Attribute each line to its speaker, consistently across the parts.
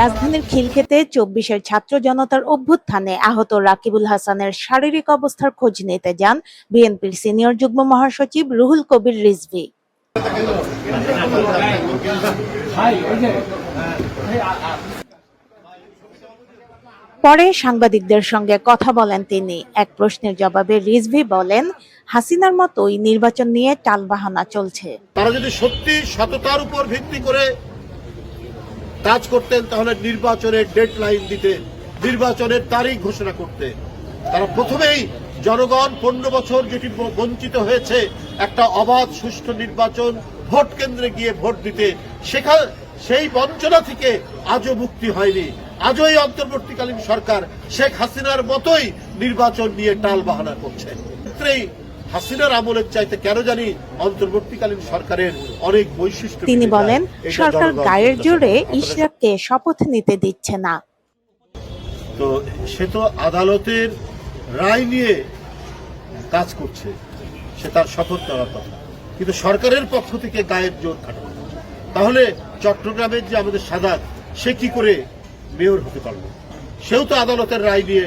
Speaker 1: রাজধানীর খিলক্ষেতে চব্বিশের ছাত্র জনতার অভ্যুত্থানে আহত রাকিবুল হাসানের শারীরিক অবস্থার খোঁজ নিতে যান বিএনপির সিনিয়র যুগ্ম মহাসচিব রুহুল কবির রিজভি পরে সাংবাদিকদের সঙ্গে কথা বলেন তিনি এক প্রশ্নের জবাবে রিজভি বলেন হাসিনার মতোই নির্বাচন নিয়ে টালবাহানা চলছে
Speaker 2: তারা যদি সত্যি সততার উপর ভিত্তি করে কাজ করতেন তাহলে নির্বাচনের ডেড লাইন দিতে নির্বাচনের তারিখ ঘোষণা করতে তারা প্রথমেই জনগণ পনেরো বছর যেটি বঞ্চিত হয়েছে একটা অবাধ সুষ্ঠু নির্বাচন ভোট কেন্দ্রে গিয়ে ভোট দিতে সেখান সেই বঞ্চনা থেকে আজও মুক্তি হয়নি আজও এই অন্তর্বর্তীকালীন সরকার শেখ হাসিনার মতোই নির্বাচন নিয়ে টাল বাহানা করছে হাসিনার আমলের চাইতে কেন জানি অন্তর্বর্তীকালীন সরকারের অনেক বৈশিষ্ট্য
Speaker 1: তিনি বলেন সরকার গায়ের জোরে ইশরাককে শপথ নিতে দিচ্ছে না
Speaker 2: তো সে তো আদালতের রায় নিয়ে কাজ করছে সে তার শপথ নেওয়ার কথা কিন্তু সরকারের পক্ষ থেকে গায়ের জোর খাটানো তাহলে চট্টগ্রামের যে আমাদের সাদা সে কি করে মেয়র হতে পারলো সেও তো আদালতের রায় দিয়ে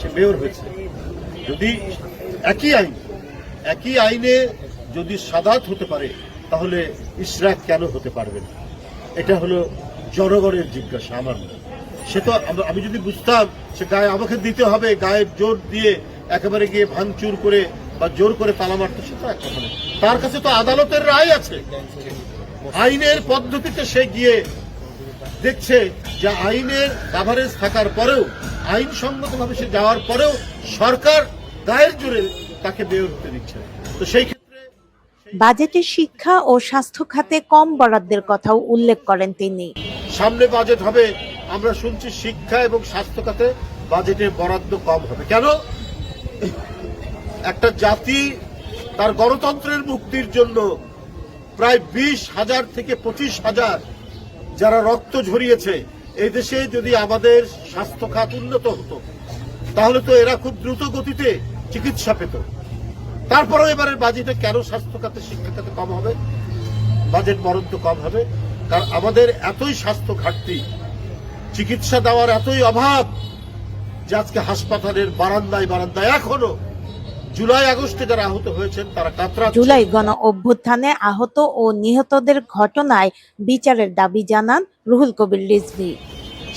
Speaker 2: সে মেয়র হয়েছে যদি একই আইন একই আইনে যদি সাদাত হতে পারে তাহলে ইসরাক কেন হতে পারবে না এটা হলো জনগণের জিজ্ঞাসা আমার মনে সে তো আমি যদি বুঝতাম সে গায়ে আমাকে দিতে হবে গায়ে জোর দিয়ে একেবারে গিয়ে ভাঙচুর করে বা জোর করে তালা মারতে সে তো একটা কথা তার কাছে তো আদালতের রায় আছে আইনের পদ্ধতিতে সে গিয়ে দেখছে যে আইনের কাভারেজ থাকার পরেও আইনসঙ্গতভাবে সে যাওয়ার পরেও সরকার গায়ের জোরে তাকে বের হতে দিচ্ছে তো সেই
Speaker 1: বাজেটে শিক্ষা ও স্বাস্থ্য খাতে কম বরাদ্দের কথাও উল্লেখ করেন তিনি
Speaker 2: সামনে বাজেট হবে আমরা শুনছি শিক্ষা এবং স্বাস্থ্য খাতে বাজেটের বরাদ্দ কম হবে কেন একটা জাতি তার গণতন্ত্রের মুক্তির জন্য প্রায় বিশ হাজার থেকে পঁচিশ হাজার যারা রক্ত ঝরিয়েছে এই দেশে যদি আমাদের স্বাস্থ্য খাত উন্নত হতো তাহলে তো এরা খুব দ্রুত গতিতে চিকিৎসা পেত তারপরেও এবারের বাজেটে কেন স্বাস্থ্য খাতে শিক্ষা খাতে কম হবে বাজেট বরাদ্দ কম হবে কারণ আমাদের এতই স্বাস্থ্য ঘাটতি চিকিৎসা দেওয়ার এতই অভাব যে আজকে হাসপাতালের বারান্দায় বারান্দায় এখনো জুলাই আগস্টে যারা আহত হয়েছেন তারা কাতরা
Speaker 1: জুলাই গণ অভ্যুত্থানে আহত ও নিহতদের ঘটনায় বিচারের দাবি জানান রুহুল কবির রিজভি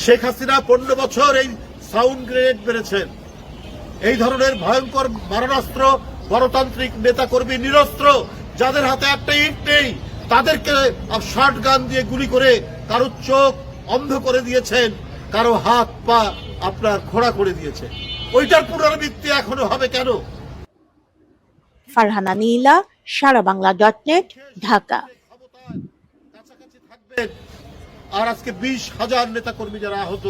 Speaker 2: শেখ হাসিনা পনেরো বছর এই সাউন্ড গ্রেনেড মেরেছেন এই ধরনের ভয়ঙ্কর মারণাস্ত্র গণতান্ত্রিক নেতাকর্মী নিরস্ত্র যাদের হাতে একটা ইট নেই তাদেরকে শার্ট গান দিয়ে গুলি করে কারো চোখ অন্ধ করে দিয়েছেন কারো হাত পা আপনার খোড়া করে দিয়েছে ওইটার পুনরাবৃত্তি এখনো হবে কেন
Speaker 1: ফারহানা নীলা সারা বাংলা ডট নেট ঢাকা
Speaker 2: আর আজকে বিশ হাজার নেতা কর্মী যারা আহত